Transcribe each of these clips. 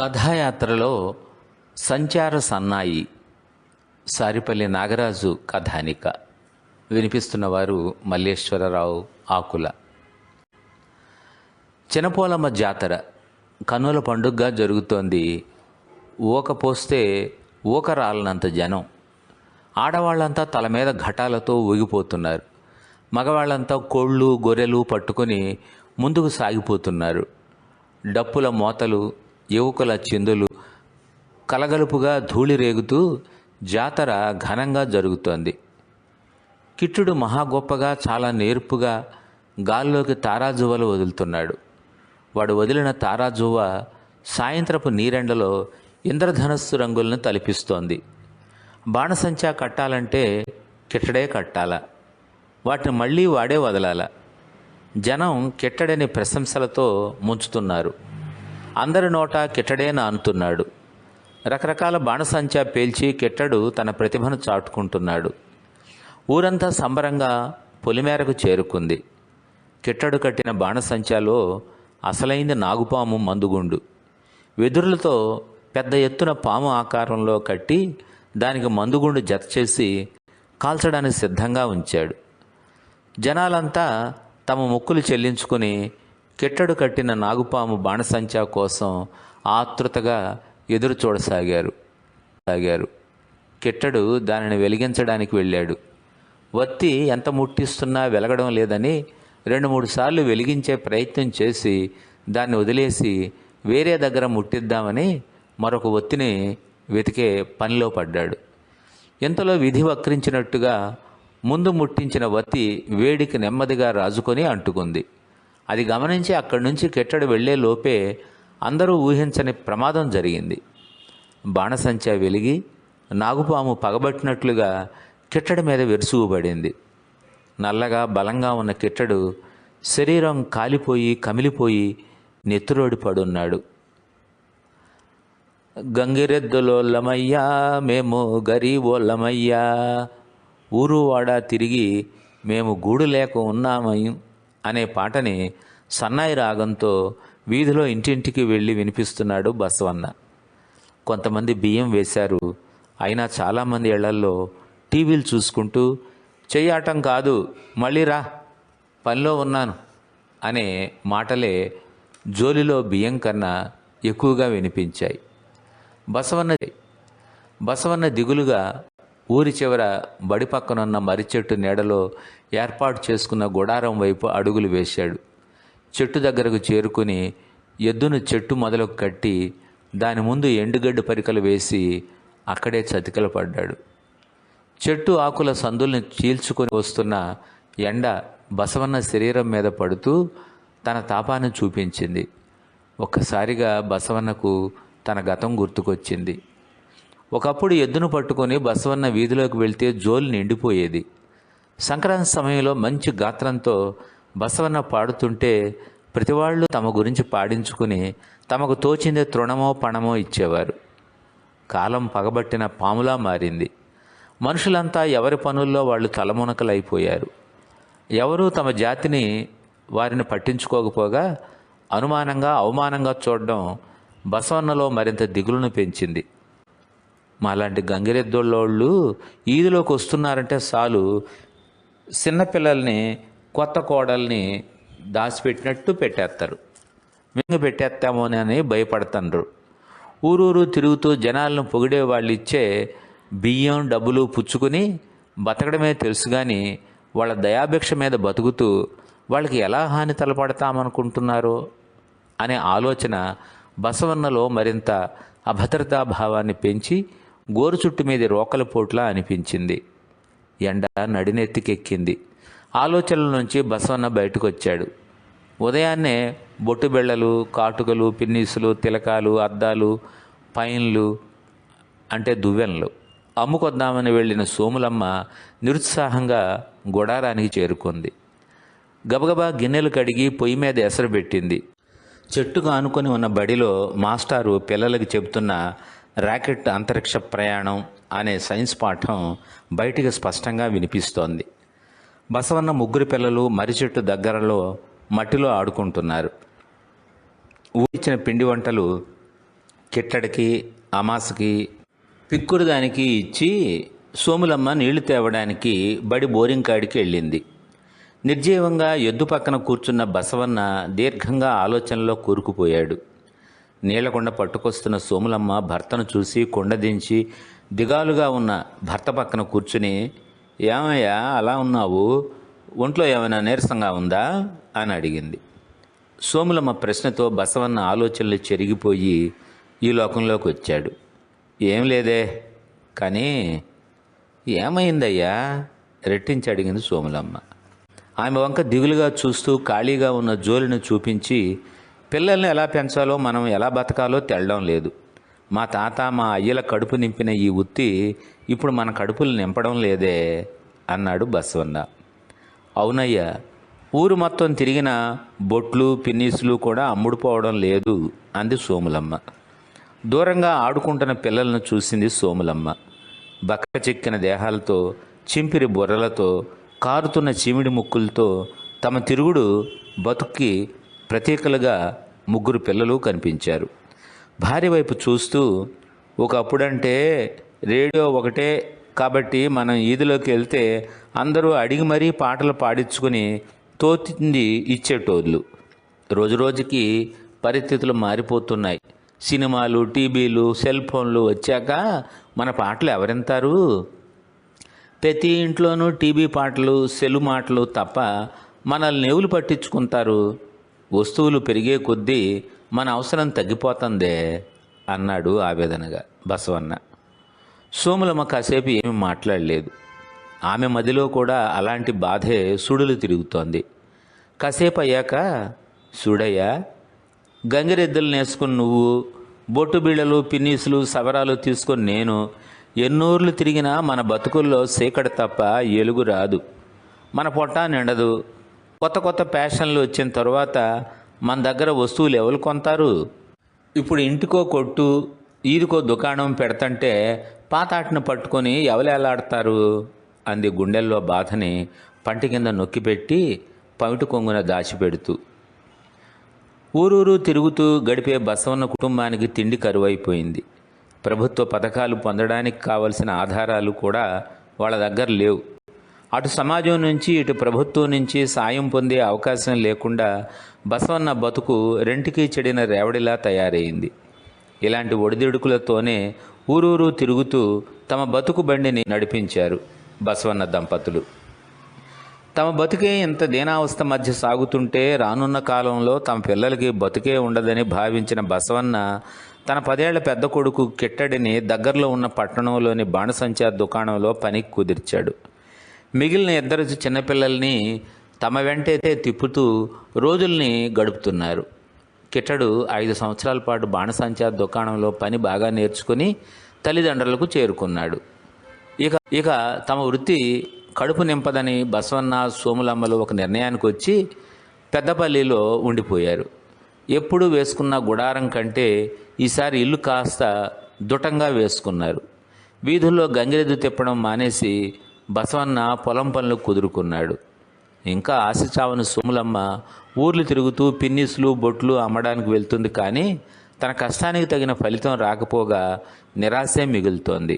కథాయాత్రలో సంచార సన్నాయి సారిపల్లి నాగరాజు కథానిక. వినిపిస్తున్నవారు మల్లేశ్వరరావు ఆకుల. చినపోలమ్మ జాతర కన్నుల పండుగగా జరుగుతోంది. ఊక పోస్తే ఊక రాలనంత జనం. ఆడవాళ్ళంతా తల మీద ఘటాలతో ఊగిపోతున్నారు. మగవాళ్ళంతా కోళ్ళు గొర్రెలు పట్టుకొని ముందుకు సాగిపోతున్నారు. డప్పుల మోతలు యువకుల చిందులు కలగలుపుగా ధూళి రేగుతూ జాతర ఘనంగా జరుగుతోంది. కిట్టుడు మహా గొప్పగా చాలా నేర్పుగా గాల్లోకి తారాజువలు వదులుతున్నాడు. వాడు వదిలిన తారాజువ్వ సాయంత్రపు నీరెండలో ఇంద్రధనస్సు రంగులను తలిపిస్తోంది. బాణసంచా కట్టాలంటే కిట్టడే కట్టాల. వాటిని మళ్ళీ వాడే వదలాల. జనం కిట్టడని ప్రశంసలతో ముంచుతున్నారు. అందరి నోట కిట్టడే నానుతున్నాడు రకరకాల బాణసంచా పేల్చి కిట్టడు తన ప్రతిభను చాటుకుంటున్నాడు. ఊరంతా సంబరంగా పొలిమేరకు చేరుకుంది. కిట్టడు కట్టిన బాణసంచాలో అసలైంది నాగుపాము మందుగుండు. వెదురులతో పెద్ద ఎత్తున పాము ఆకారంలో కట్టి దానికి మందుగుండు జత చేసి కాల్చడానికి సిద్ధంగా ఉంచాడు. జనాలంతా తమ మొక్కులు చెల్లించుకుని కిట్టడు కట్టిన నాగుపాము బాణసంచా కోసం ఆతృతగా ఎదురు చూడసాగారు. సాగారు. కిట్టడు దానిని వెలిగించడానికి వెళ్ళాడు. వత్తి ఎంత ముట్టిస్తున్నా వెలగడం లేదని రెండు మూడు సార్లు వెలిగించే ప్రయత్నం చేసి దాన్ని వదిలేసి వేరే దగ్గర ముట్టిద్దామని మరొక ఒత్తిని వెతికే పనిలో పడ్డాడు. ఇంతలో విధి వక్రించినట్టుగా ముందు ముట్టించిన వత్తి వేడికి నెమ్మదిగా రాజుకొని అంటుకుంది. అది గమనించి అక్కడి నుంచి కెట్టడు వెళ్ళే లోపే అందరూ ఊహించని ప్రమాదం జరిగింది. బాణసంచ వెలిగి నాగుపాము పగబట్టినట్లుగా కిట్టడి మీద విరుసుగుపడింది నల్లగా బలంగా ఉన్న కిట్టడు శరీరం కాలిపోయి కమిలిపోయి నెత్తురోడి పడున్నాడు. గంగిరెద్దులోళ్ళమయ్యా మేము గరీబోళ్ళమయ్యా ఊరువాడ తిరిగి మేము గూడు లేక ఉన్నామయ్యం అనే పాటని సన్నాయి రాగంతో వీధిలో ఇంటింటికి వెళ్ళి వినిపిస్తున్నాడు బసవన్న. కొంతమంది బియ్యం వేశారు. అయినా చాలామంది ఇళ్ళల్లో టీవీలు చూసుకుంటూ చెయ్యాటం కాదు మళ్ళీ రా పనిలో ఉన్నాను అనే మాటలే జోలిలో బియ్యం కన్నా ఎక్కువగా వినిపించాయి. బసవన్న బసవన్న దిగులుగా ఊరి చివర బడి పక్కనున్న మర్రి చెట్టు నీడలో ఏర్పాటు చేసుకున్న గుడారం వైపు అడుగులు వేశాడు. చెట్టు దగ్గరకు చేరుకుని ఎద్దును చెట్టు మొదలకు కట్టి దాని ముందు ఎండుగడ్డు పరికలు వేసి అక్కడే చతికలు పడ్డాడు. చెట్టు ఆకుల సందుల్ని చీల్చుకొని వస్తున్న ఎండ బసవన్న శరీరం మీద పడుతూ తన తాపాన్ని చూపించింది. ఒక్కసారిగా బసవన్నకు తన గతం గుర్తుకొచ్చింది. ఒకప్పుడు ఎద్దును పట్టుకొని బసవన్న వీధిలోకి వెళ్తే జోలు నిండిపోయేది. సంక్రాంతి సమయంలో మంచి గాత్రంతో బసవన్న పాడుతుంటే ప్రతివాళ్ళు తమ గురించి పాడించుకుని తమకు తోచిందే తృణమో పణమో ఇచ్చేవారు. కాలం పగబట్టిన పాములా మారింది. మనుషులంతా ఎవరి పనుల్లో వాళ్ళు తలమునకలైపోయారు. ఎవరూ తమ జాతిని వారిని పట్టించుకోకపోగా అనుమానంగా అవమానంగా చూడడం బసవన్నలో మరింత దిగులును పెంచింది. మాలాంటి గంగిరెద్దోళ్ళోళ్ళు ఈదిలోకి వస్తున్నారంటే చాలు. చిన్నపిల్లల్ని కొత్త కోడల్ని దాచిపెట్టినట్టు పెట్టేస్తారు. మింగ పెట్టేస్తామోనని భయపడుతుండ్రు. ఊరూరు తిరుగుతూ జనాలను పొగిడే వాళ్ళు ఇచ్చే బియ్యం డబ్బులు పుచ్చుకుని బతకడమే తెలుసు కానీ వాళ్ళ దయాభిక్ష మీద బతుకుతూ వాళ్ళకి ఎలా హాని తలపడతామనుకుంటున్నారో అనే ఆలోచన బసవన్నలో మరింత అభద్రతా భావాన్ని పెంచి గోరు చుట్టు మీద రోకల పోట్లా అనిపించింది. ఎండ నడినెత్తికెక్కింది. ఆలోచనల నుంచి బసవన్న బయటకు వచ్చాడు ఉదయాన్నే బొట్టు బెళ్ళలు కాటుకలు పిన్నీసులు తిలకాలు అద్దాలు పైన్లు అంటే దువ్వెనలు. అమ్ముకొద్దామని వెళ్ళిన సోములమ్మ నిరుత్సాహంగా గుడారానికి చేరుకుంది. గబగబా గిన్నెలు కడిగి పొయ్యి మీద ఎసరు పెట్టింది. చెట్టుగా ఆనుకొని ఉన్న బడిలో మాస్టారు పిల్లలకి చెబుతున్న ర్యాకెట్ అంతరిక్ష ప్రయాణం అనే సైన్స్ పాఠం బయటికి స్పష్టంగా వినిపిస్తోంది. బసవన్న ముగ్గురు పిల్లలు మర్రి చెట్టు దగ్గరలో మట్టిలో ఆడుకుంటున్నారు. ఊరిచ్చిన పిండి వంటలు కిట్టడికి అమాసకి పిక్కురుదానికి ఇచ్చి సోములమ్మ నీళ్ళు తేవడానికి బడి బోరింగ్ కాడికి వెళ్ళింది. నిర్జీవంగా ఎద్దు పక్కన కూర్చున్న బసవన్న దీర్ఘంగా ఆలోచనలో కూరుకుపోయాడు. నీళ్ళకొండ పట్టుకొస్తున్న సోములమ్మ భర్తను చూసి కొండ దించి దిగాలుగా ఉన్న భర్త పక్కన కూర్చుని ఏమయ్యా అలా ఉన్నావు? ఒంట్లో ఏమైనా నీరసంగా ఉందా? అని అడిగింది. సోములమ్మ ప్రశ్నతో బసవన్న ఆలోచనలు చెరిగిపోయి ఈ లోకంలోకి వచ్చాడు. ఏం లేదే కానీ ఏమైందయ్యా? రెట్టించి అడిగింది సోములమ్మ. ఆమె వంక దిగులుగా చూస్తూ ఖాళీగా ఉన్న జోలిని చూపించి పిల్లల్ని ఎలా పెంచాలో మనం ఎలా బతకాలో తెలడం లేదు. మా తాత మా అయ్యల కడుపు నింపిన ఈ ఉత్తి ఇప్పుడు మన కడుపులు నింపడం లేదే అన్నాడు బసవన్న. అవునయ్యా ఊరు మొత్తం తిరిగిన బొట్లు పిన్నీసులు కూడా అమ్ముడుపోవడం లేదు అంది సోములమ్మ. దూరంగా ఆడుకుంటున్న పిల్లలను చూసింది సోములమ్మ. బక్క చిక్కిన దేహాలతో చింపిరి బుర్రలతో కారుతున్న చీమిడి ముక్కులతో తమ తిరుగుడు బతుక్కి ప్రతీకలుగా ముగ్గురు పిల్లలు కనిపించారు. భార్య వైపు చూస్తూ ఒకప్పుడంటే రేడియో ఒకటే కాబట్టి మనం ఈదిలోకి వెళ్తే అందరూ అడిగి మరీ పాటలు పాడించుకుని తోచింది ఇచ్చేటోళ్ళు. రోజు రోజుకి పరిస్థితులు మారిపోతున్నాయి. సినిమాలు టీవీలు సెల్ ఫోన్లు వచ్చాక మన పాటలు ఎవరెంతారు? ప్రతి ఇంట్లోనూ టీవీ పాటలు సెలు మాటలు తప్ప మనల్ని నెవులు పట్టించుకుంటారు? వస్తువులు పెరిగే కొద్దీ మన అవసరం తగ్గిపోతుందే అన్నాడు ఆవేదనగా బసవన్న. సోములమ్మ కాసేపు ఏమీ మాట్లాడలేదు. ఆమె మదిలో కూడా అలాంటి బాధే సుడులు తిరుగుతోంది. కాసేపు అయ్యాక సుడయ్యా గంగిరెద్దులు నేసుకుని నువ్వు బొట్టు బిళ్ళలు పిన్నీసులు సవరాలు తీసుకొని నేను ఎన్నూర్లు తిరిగినా మన బతుకుల్లో సీకడ తప్ప ఎలుగు రాదు. మన పొట్ట నిండదు. కొత్త కొత్త ఫ్యాషన్లు వచ్చిన తర్వాత మన దగ్గర వస్తువులు ఎవరు కొంటారు ఇప్పుడు ఇంటికో కొట్టు ఈదికో దుకాణం పెడతంటే పాతాటిని పట్టుకొని ఎవలేలాడతారు అంది గుండెల్లో బాధని పంటి కింద నొక్కిపెట్టి పమిటి కొంగున దాచిపెడుతూ ఊరూరు తిరుగుతూ గడిపే బసవన్న కుటుంబానికి తిండి కరువైపోయింది. ప్రభుత్వ పథకాలు పొందడానికి కావలసిన ఆధారాలు కూడా వాళ్ళ దగ్గర లేవు. అటు సమాజం నుంచి ఇటు ప్రభుత్వం నుంచి సాయం పొందే అవకాశం లేకుండా బసవన్న బతుకు రెంటికి చెడిన రేవడిలా తయారైంది. ఇలాంటి ఒడిదుడుకులతోనే ఊరూరు తిరుగుతూ తమ బతుకు బండిని నడిపించారు బసవన్న దంపతులు. తమ బతుకే ఇంత దీనావస్థ మధ్య సాగుతుంటే రానున్న కాలంలో తమ పిల్లలకి బతుకే ఉండదని భావించిన బసవన్న తన పదేళ్ళ పెద్ద కొడుకు కిట్టడిని దగ్గరలో ఉన్న పట్టణంలోని బాణసంచార్ దుకాణంలో పనికి కుదిర్చాడు. మిగిలిన ఇద్దరు చిన్నపిల్లల్ని తమ వెంటైతే తిప్పుతూ రోజుల్ని గడుపుతున్నారు. కిట్టడు ఐదు సంవత్సరాల పాటు బాణసంచా దుకాణంలో పని బాగా నేర్చుకుని తల్లిదండ్రులకు చేరుకున్నాడు. ఇక ఇక తమ వృత్తి కడుపు నింపదని బసవన్న సోములమ్మలు ఒక నిర్ణయానికి వచ్చి పెద్దపల్లిలో ఉండిపోయారు. ఎప్పుడు వేసుకున్న గుడారం కంటే ఈసారి ఇల్లు కాస్త దుటంగా వేసుకున్నారు. వీధుల్లో గంగిరెద్దు తిప్పడం మానేసి బసవన్న పొలం పనులు కుదురుకున్నాడు. ఇంకా ఆశ చావని సోములమ్మ ఊర్లు తిరుగుతూ పిన్నిసులు బొట్లు అమ్మడానికి వెళ్తుంది కానీ తన కష్టానికి తగిన ఫలితం రాకపోగా నిరాశే మిగులుతోంది.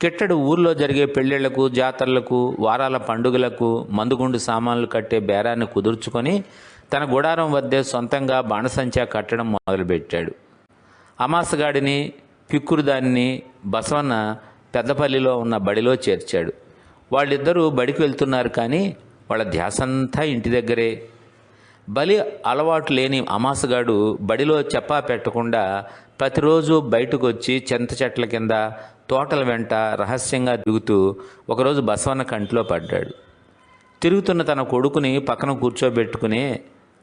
కిట్టడు ఊర్లో జరిగే పెళ్ళిళ్ళకు జాతరలకు వారాల పండుగలకు మందుగుండు సామాన్లు కట్టే బేరాన్ని కుదుర్చుకొని తన గుడారం వద్దే సొంతంగా బాణసంచా కట్టడం మొదలుపెట్టాడు. అమాసగాడిని పిక్కురుదాన్ని బసవన్న పెద్దపల్లిలో ఉన్న బడిలో చేర్చాడు. వాళ్ళిద్దరూ బడికి వెళ్తున్నారు కానీ వాళ్ళ ధ్యాసంతా ఇంటి దగ్గరే. బలి అలవాటు లేని అమాసగాడు బడిలో చెప్పా పెట్టకుండా ప్రతిరోజు బయటకు వచ్చి చింత చెట్ల కింద తోటల వెంట రహస్యంగా దిగుతూ ఒకరోజు బసవన్న కంటిలో పడ్డాడు. తిరుగుతున్న తన కొడుకుని పక్కన కూర్చోబెట్టుకునే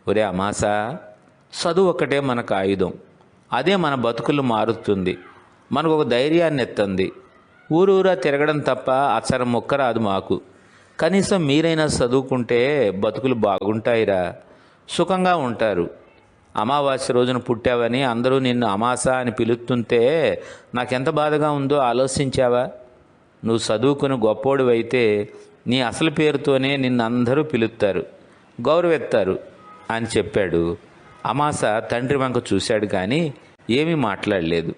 ఒరే అమాస చదువు ఒక్కటే మనకు ఆయుధం. అదే మన బతుకులు మారుతుంది. మనకు ఒక ధైర్యాన్ని ఎత్తంది ఊరూరా తిరగడం తప్ప అచ్చరం మొక్క రాదు మాకు. కనీసం మీరైనా చదువుకుంటే బతుకులు బాగుంటాయిరా. సుఖంగా ఉంటారు. అమావాస్య రోజున పుట్టావని అందరూ నిన్ను అమాస అని పిలుస్తుంటే నాకెంత బాధగా ఉందో ఆలోచించావా? నువ్వు చదువుకుని గొప్పోడివైతే నీ అసలు పేరుతోనే నిన్ను అందరూ పిలుస్తారు. గౌరవెత్తారు అని చెప్పాడు. అమాస తండ్రి వంక చూశాడు కానీ ఏమీ మాట్లాడలేదు.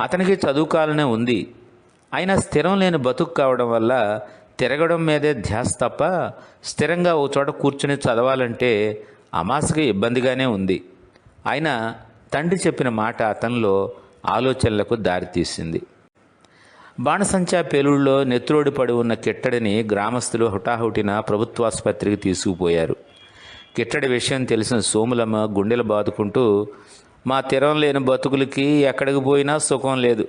అతనికి చదువుకాలనే ఉంది. అయినా స్థిరం లేని బతుకు కావడం వల్ల తిరగడం మీదే ధ్యాస తప్ప స్థిరంగా ఓ చోట కూర్చుని చదవాలంటే అమాసగా ఇబ్బందిగానే ఉంది. అయినా తండ్రి చెప్పిన మాట అతనిలో ఆలోచనలకు దారితీసింది బాణసంచా పేలుళ్ళలో నెత్రోడి పడి ఉన్న కిట్టడిని గ్రామస్తులు హుటాహుటిన ప్రభుత్వాసుపత్రికి తీసుకుపోయారు. కిట్టడి విషయం తెలిసిన సోములమ్మ గుండెలు బాదుకుంటూ మా తిరం లేని బతుకులకి ఎక్కడికి పోయినా సుఖం లేదు.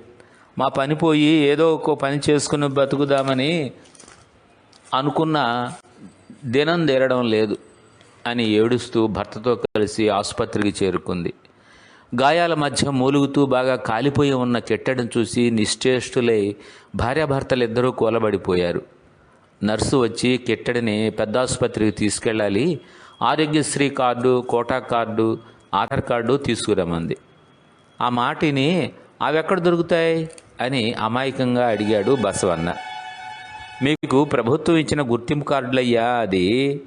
మా పని పోయి ఏదో ఒక పని చేసుకుని బతుకుదామని అనుకున్న దినం తీరడం లేదు అని ఏడుస్తూ భర్తతో కలిసి ఆసుపత్రికి చేరుకుంది. గాయాల మధ్య మూలుగుతూ బాగా కాలిపోయి ఉన్న కెట్టడం చూసి నిశ్చేష్టులై భార్యాభర్తలిద్దరూ కూలబడిపోయారు. నర్సు వచ్చి కెట్టడిని పెద్ద ఆసుపత్రికి తీసుకెళ్ళాలి Aarogyasri card quota card Aadhaar card తీసుకురమ్మంది. ఆ మాటిని అవి ఎక్కడ దొరుకుతాయి? అని అమాయకంగా అడిగాడు బసవన్న. మీకు ప్రభుత్వం ఇచ్చిన గుర్తింపు కార్డులయ్యా అది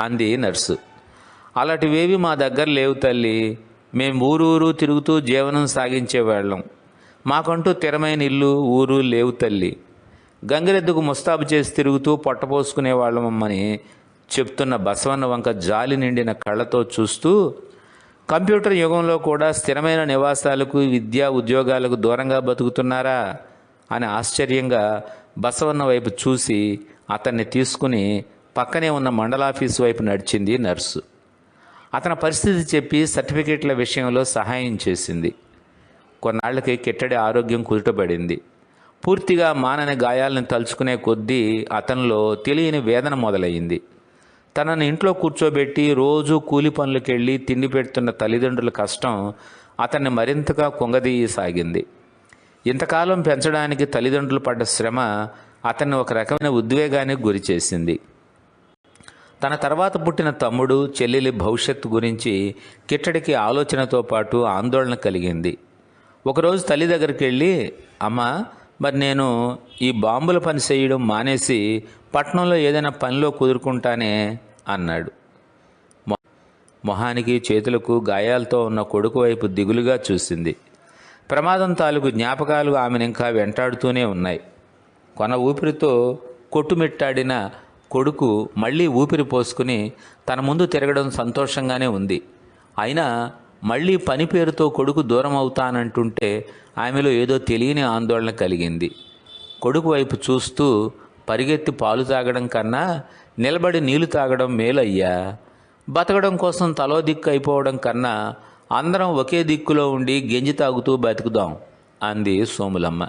అంది నర్సు. అలాంటివేవి మా దగ్గర లేవు తల్లి. మేము ఊరూరు తిరుగుతూ జీవనం సాగించేవాళ్ళం. మాకంటూ స్థిరమైన ఇల్లు ఊరు లేవు తల్లి. గంగిరెద్దుకు ముస్తాబు చేసి తిరుగుతూ పొట్టపోసుకునేవాళ్ళమని చెప్తున్న బసవన్న వంక జాలి నిండిన కళ్ళతో చూస్తూ కంప్యూటర్ యుగంలో కూడా స్థిరమైన నివాసాలకు విద్యా ఉద్యోగాలకు దూరంగా బతుకుతున్నారా అని ఆశ్చర్యంగా బసవన్న వైపు చూసి అతన్ని తీసుకుని పక్కనే ఉన్న మండలాఫీసు వైపు నడిచింది నర్సు. అతని పరిస్థితి చెప్పి సర్టిఫికేట్ల విషయంలో సహాయం చేసింది. కొన్నాళ్ళకి కిట్టడి ఆరోగ్యం కుదుటపడింది పూర్తిగా మానని గాయాలను తలుచుకునే కొద్దీ అతనిలో తెలియని వేదన మొదలయ్యింది తనని ఇంట్లో కూర్చోబెట్టి రోజు కూలి పనులకెళ్ళి తిండి పెడుతున్న తల్లిదండ్రుల కష్టం అతన్ని మరింతగా కుంగదీయసాగింది. ఇంతకాలం పెంచడానికి తల్లిదండ్రులు పడ్డ శ్రమ అతన్ని ఒక రకమైన ఉద్వేగానికి గురిచేసింది తన తర్వాత పుట్టిన తమ్ముడు చెల్లెలి భవిష్యత్తు గురించి కిట్టడికి ఆలోచనతో పాటు ఆందోళన కలిగింది. ఒకరోజు తల్లి దగ్గరికి వెళ్ళి అమ్మా మరి నేను ఈ బాంబుల పని చేయడం మానేసి పట్టణంలో ఏదైనా పనిలో కుదురుకుంటానే అన్నాడు. మొహానికి చేతులకు గాయాలతో ఉన్న కొడుకు వైపు దిగులుగా చూసింది. ప్రమాదం తాలూకు జ్ఞాపకాలు ఆమెను ఇంకా వెంటాడుతూనే ఉన్నాయి. కొన ఊపిరితో కొట్టుమిట్టాడిన కొడుకు మళ్ళీ ఊపిరి పోసుకుని తన ముందు తిరగడం సంతోషంగానే ఉంది. అయినా మళ్ళీ పని పేరుతో కొడుకు దూరం అవుతానంటుంటే ఆమెలో ఏదో తెలియని ఆందోళన కలిగింది. కొడుకు వైపు చూస్తూ పరిగెత్తి పాలు తాగడం కన్నా నిలబడి నీళ్ళు తాగడం మేలయ్యా. బతకడం కోసం తలో దిక్కు అయిపోవడం కన్నా అందరం ఒకే దిక్కులో ఉండి గెంజి తాగుతూ బతుకుదాం అంది సోములమ్మ.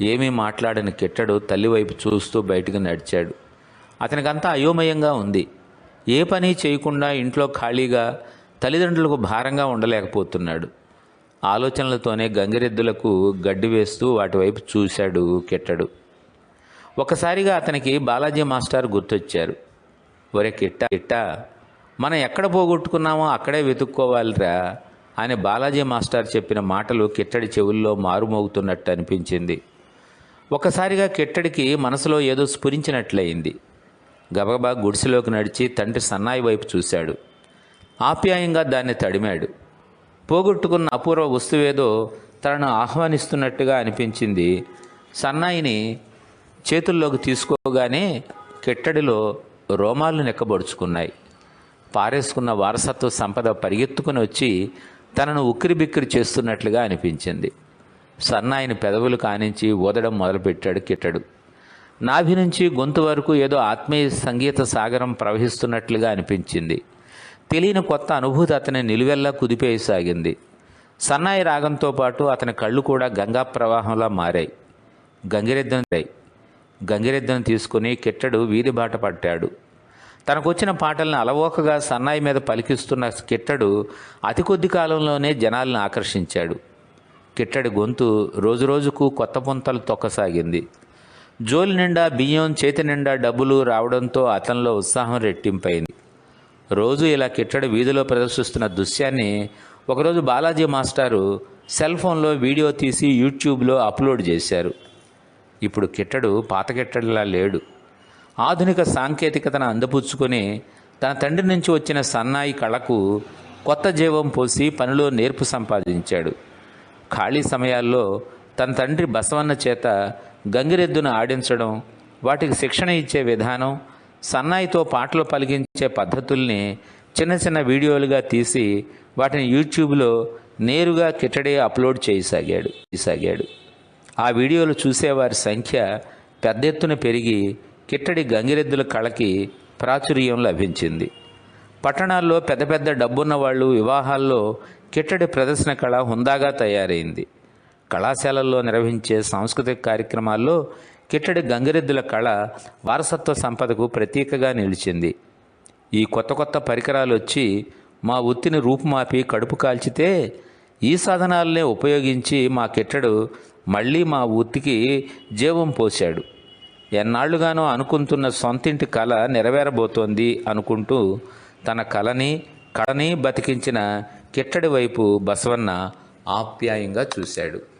ఏమీ మాట్లాడని కిట్టడు తల్లివైపు చూస్తూ బయటకు నడిచాడు. అతనికంతా అయోమయంగా ఉంది. ఏ పని చేయకుండా ఇంట్లో ఖాళీగా తల్లిదండ్రులకు భారంగా ఉండలేకపోతున్నాడు. ఆలోచనలతోనే గంగిరెద్దులకు గడ్డి వేస్తూ వాటి వైపు చూశాడు కిట్టడు. ఒకసారిగా అతనికి బాలాజీ మాస్టర్ గుర్తొచ్చారు. ఒరే కిట్ట కిట్ట మనం ఎక్కడ పోగొట్టుకున్నామో అక్కడే వెతుక్కోవాలిరా అని బాలాజీ మాస్టర్ చెప్పిన మాటలు కిట్టడి చెవుల్లో మారుమోగుతున్నట్టు అనిపించింది. ఒకసారిగా కిట్టడికి మనసులో ఏదో స్ఫురించినట్లయింది. గబగబా గుడిసెలోకి నడిచి తండ్రి సన్నాయి వైపు చూశాడు. ఆప్యాయంగా దాన్ని తడిమాడు. పోగొట్టుకున్న అపూర్వ వస్తువేదో తనను ఆహ్వానిస్తున్నట్టుగా అనిపించింది. సన్నాయిని చేతుల్లోకి తీసుకోగానే కెట్టడిలో రోమాలు నెక్కబడుచుకున్నాయి. పారేసుకున్న వారసత్వ సంపద పరిగెత్తుకుని వచ్చి తనను ఉక్కిరిబిక్కిరి చేస్తున్నట్లుగా అనిపించింది. సన్నాయిని పెదవులు కానించి ఊదడం మొదలుపెట్టాడు కిట్టడు. నాభి నుంచి గొంతు వరకు ఏదో ఆత్మీయ సంగీత సాగరం ప్రవహిస్తున్నట్లుగా అనిపించింది. తెలియని కొత్త అనుభూతి అతని నిలువెల్లా కుదిపేయసాగింది. సన్నాయి రాగంతో పాటు అతని కళ్ళు కూడా గంగా ప్రవాహంలా మారాయి. గంగిరెద్దును గంగిరెద్దును తీసుకుని కిట్టడు వీధి బాట పట్టాడు. తనకొచ్చిన పాటలను అలవోకగా సన్నాయి మీద పలికిస్తున్న కిట్టడు అతి కొద్ది కాలంలోనే జనాలను ఆకర్షించాడు. కిట్టడి గొంతు రోజురోజుకు కొత్త పుంతలు తొక్కసాగింది. జోలి నిండా బియ్యం చేతి నిండా డబ్బులు రావడంతో అతనిలో ఉత్సాహం రెట్టింపైంది. రోజు ఇలా కిట్టడి వీధిలో ప్రదర్శిస్తున్న దృశ్యాన్ని ఒకరోజు బాలాజీ మాస్టారు సెల్ ఫోన్లో వీడియో తీసి యూట్యూబ్లో అప్లోడ్ చేశారు. ఇప్పుడు కిట్టడు పాతకిట్టడిలా లేడు. ఆధునిక సాంకేతికతను అందపుచ్చుకొని తన తండ్రి నుంచి వచ్చిన సన్నాయి కళకు కొత్త జీవం పోసి పనిలో నేర్పు సంపాదించాడు. ఖాళీ సమయాల్లో తన తండ్రి బసవన్న చేత గంగిరెద్దును ఆడించడం వాటికి శిక్షణ ఇచ్చే విధానం సన్నాయితో పాటలు పలికించే పద్ధతుల్ని చిన్న చిన్న వీడియోలుగా తీసి వాటిని యూట్యూబ్లో నేరుగా కిట్టడే అప్లోడ్ చేయసాగాడు చేయసాగాడు. ఆ వీడియోలు చూసేవారి సంఖ్య పెద్ద ఎత్తున పెరిగి కిట్టడి గంగిరెద్దుల కళకి ప్రాచుర్యం లభించింది. పట్టణాల్లో పెద్ద పెద్ద డబ్బున్న వాళ్ళు వివాహాల్లో కిట్టడి ప్రదర్శన కళ హుందాగా తయారైంది. కళాశాలల్లో నిర్వహించే సాంస్కృతిక కార్యక్రమాల్లో కిట్టడి గంగిరెద్దుల కళ వారసత్వ సంపదకు ప్రతీకగా నిలిచింది. ఈ కొత్త కొత్త పరికరాలు వచ్చి మా వృత్తిని రూపుమాపి కడుపు కాల్చితే ఈ సాధనాలనే ఉపయోగించి మా కిట్టడు మళ్ళీ మా వృత్తికి జీవం పోశాడు. ఎన్నాళ్ళుగానో అనుకుంటున్న సొంతింటి కళ నెరవేరబోతోంది అనుకుంటూ తన కళని కళని బతికించిన కిట్టడి వైపు బసవన్న ఆప్యాయంగా చూశాడు.